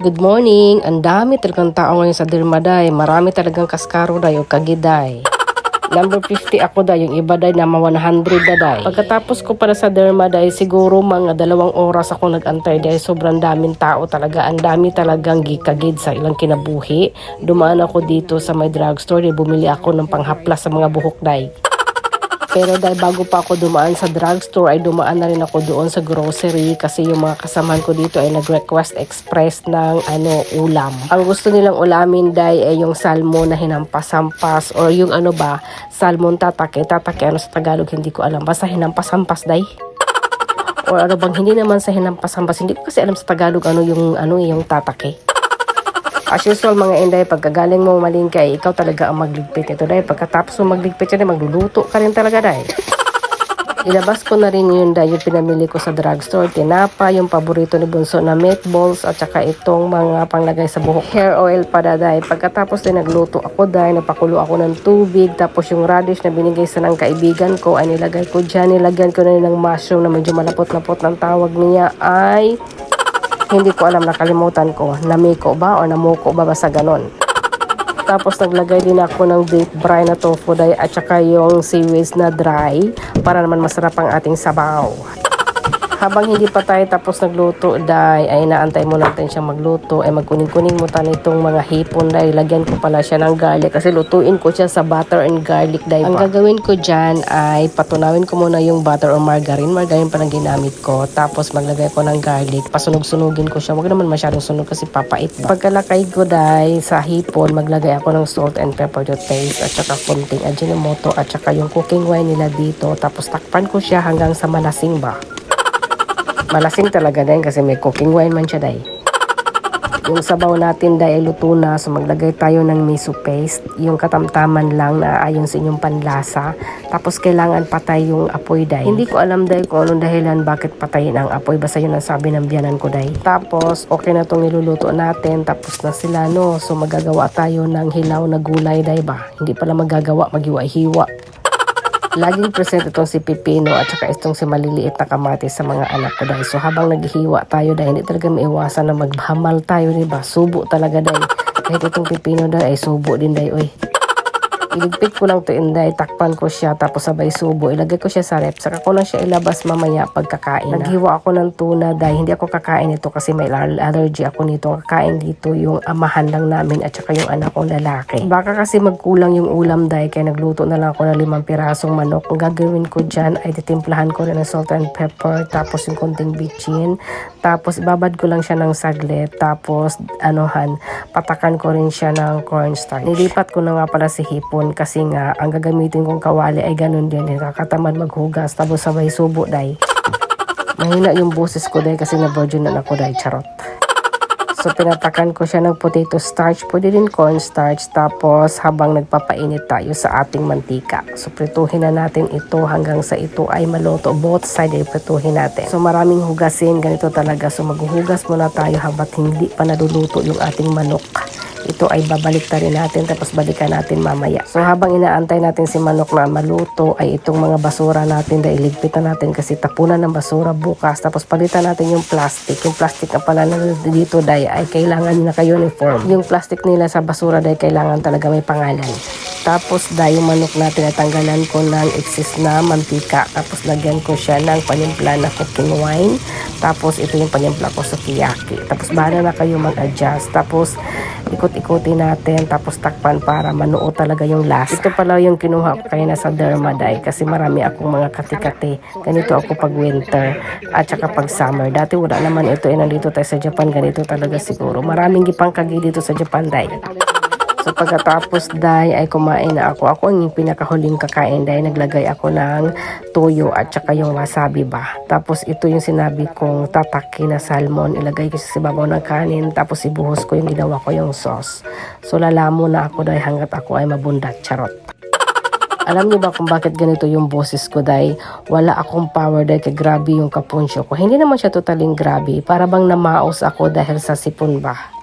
Good morning! Ang dami talagang tao ngayon sa Dirmaday. Marami talagang kaskaro day o kagiday. Number 50 ako day, yung iba day na mga 100 na day. Pagkatapos ko para sa Derma day, siguro mga dalawang oras ako nag-antay day. Sobrang daming tao talaga. Ang dami talagang gikagid sa ilang kinabuhi. Dumaan ako dito sa may drugstore, day, bumili ako ng panghaplas sa mga buhok day. Pero dahil bago pa ako dumaan sa drugstore ay dumaan na rin ako doon sa grocery kasi yung mga kasamahan ko dito ay nag-request express ng ano ulam. Ang gusto nilang ulamin dahil ay yung salmon na hinampas-hampas or yung ano ba, salmon tatake. Tatake ano sa Tagalog hindi ko alam. Basta hinampas-hampas day. Or ano bang hindi naman sa hinampas-hampas. Hindi ko kasi alam sa Tagalog ano yung ano yung tatake. As usual mga inday, pagkagaling mo malingkay, ikaw talaga ang magligpit ito dahil pagkatapos mo magligpit yan, magluluto ka rin talaga dahil. Ilabas ko na rin yun dahil yung pinamili ko sa drugstore, tinapa, yung paborito ni Bunso na meatballs at saka itong mga panglagay sa buhok. Hair oil pa dahil. Pagkatapos din nagluto ako dahil napakulo ako ng tubig tapos yung radish na binigay sa ng kaibigan ko ay nilagay ko dyan. Nilagyan ko na rin ng mushroom na medyo malapot-lapot ng tawag niya ay hindi ko alam, nakalimutan ko. Namiko ba o namuko ba basta ganon. Tapos naglagay din ako ng deep brine na tofu dahil at saka yung seaweeds na dry para naman masarap ang ating sabaw. Habang hindi pa tayo tapos nagluto dahil ay naantay mo natin siya magluto ay magkuning-kuning mo tayo itong mga hipon dahil lagyan ko pala siya ng garlic kasi lutuin ko siya sa butter and garlic dahil Ang gagawin ko dyan ay patunawin ko muna yung butter or margarine. Margarine pa lang ginamit ko. Tapos maglagay ko ng garlic. Pasunog-sunugin ko siya. Huwag naman masyadong sunog kasi papait ba. Pagkalakay ko dahil sa hipon, maglagay ako ng salt and pepper to taste at saka konting ajinomoto at saka yung cooking wine nila dito. Tapos takpan ko siya hanggang sa malasing ba. Malasing talaga din kasi may cooking wine man siya day. Yung sabaw natin dahil luto na, so maglagay tayo ng miso paste. Yung katamtaman lang na ayon sa inyong panlasa. Tapos kailangan patay yung apoy dahil. Hindi ko alam dahil kung anong dahilan bakit patayin ang apoy. Basta yun ang sabi ng biyanan ko dahil. Tapos okay na itong niluluto natin. Tapos na sila no. So magagawa tayo ng hilaw na gulay dahil ba? Hindi pala magagawa, maghiwa-hiwa. Laging present itong si Pipino at saka itong si maliliit na kamatis sa mga anak ko dahil. So habang naghihiwa tayo dahil hindi talaga maiwasan na maghamal tayo, di ba? Subo talaga dahil. Kahit itong Pipino dahil ay subo din dahil, oy. Iligpit ko lang to inday, takpan ko siya, tapos sabay subo. Ilagay ko siya sa rep, saka ko lang siya ilabas mamaya pagkakain na. Naghiwa ako ng tuna dahil hindi ako kakain ito kasi may al- allergy ako nito. Kakain dito yung amahan lang namin at saka yung anak kong lalaki. Baka kasi magkulang yung ulam dahil kaya nagluto na lang ako ng limang pirasong manok. Ang gagawin ko dyan ay titimplahan ko rin ng salt and pepper, tapos yung konting bitchin, tapos babad ko lang siya ng saglit, tapos anuhan, patakan ko rin siya ng cornstarch. Nilipat ko na nga pala si hipon kasi nga ang gagamitin kong kawali ay ganun din. Nakakatamad maghugas tapos sabay subo day. Mahina yung boses ko day kasi na-virgin na ako day. Charot. So pinatakan ko siya ng potato starch, pwede din cornstarch, tapos habang nagpapainit tayo sa ating mantika. So prituhin na natin ito hanggang sa ito ay maluto. Both side ay prituhin natin. So maraming hugasin, ganito talaga. So maghuhugas muna tayo habat hindi pa naluluto yung ating manok. Ito ay babalik rin natin tapos balikan natin mamaya. So habang inaantay natin si manok na maluto ay itong mga basura natin dahil ligpitan natin kasi tapunan ng basura bukas tapos palitan natin yung plastic. Yung plastic na pala na dito dahil ay kailangan naka-uniform. Yung plastic nila sa basura dahil kailangan talaga may pangalan. Tapos dahil manok natin ay tanggalan ko ng excess na mantika. Tapos lagyan ko siya ng panimpla na cooking wine. Tapos ito yung panimpla ko sa kiyaki. Tapos bahala na kayo mag-adjust. Tapos ikot-ikutin natin. Tapos takpan para manuo talaga yung lasa. Ito pala yung kinuha ko kayo na sa Dermaday kasi marami akong mga kati-kati. Ganito ako pag winter at saka pag summer. Dati wala naman ito. Eh, nandito tayo sa Japan. Ganito talaga siguro. Maraming gipang kagi dito sa Japan, day. So pagkatapos dahil ay kumain na ako. Ako ang pinakahuling kakain dahil naglagay ako ng toyo at saka yung wasabi ba. Tapos ito yung sinabi kong tataki na salmon. Ilagay ko sa babaw ng kanin. Tapos ibuhos ko yung ginawa ko yung sauce. So lalamo na ako dahil hanggat ako ay mabundat. Charot. Alam niyo ba kung bakit ganito yung boses ko dahil wala akong power dahil kay grabe yung kapunsyo ko. Hindi naman siya totaling grabe. Para bang namaos ako dahil sa sipon ba.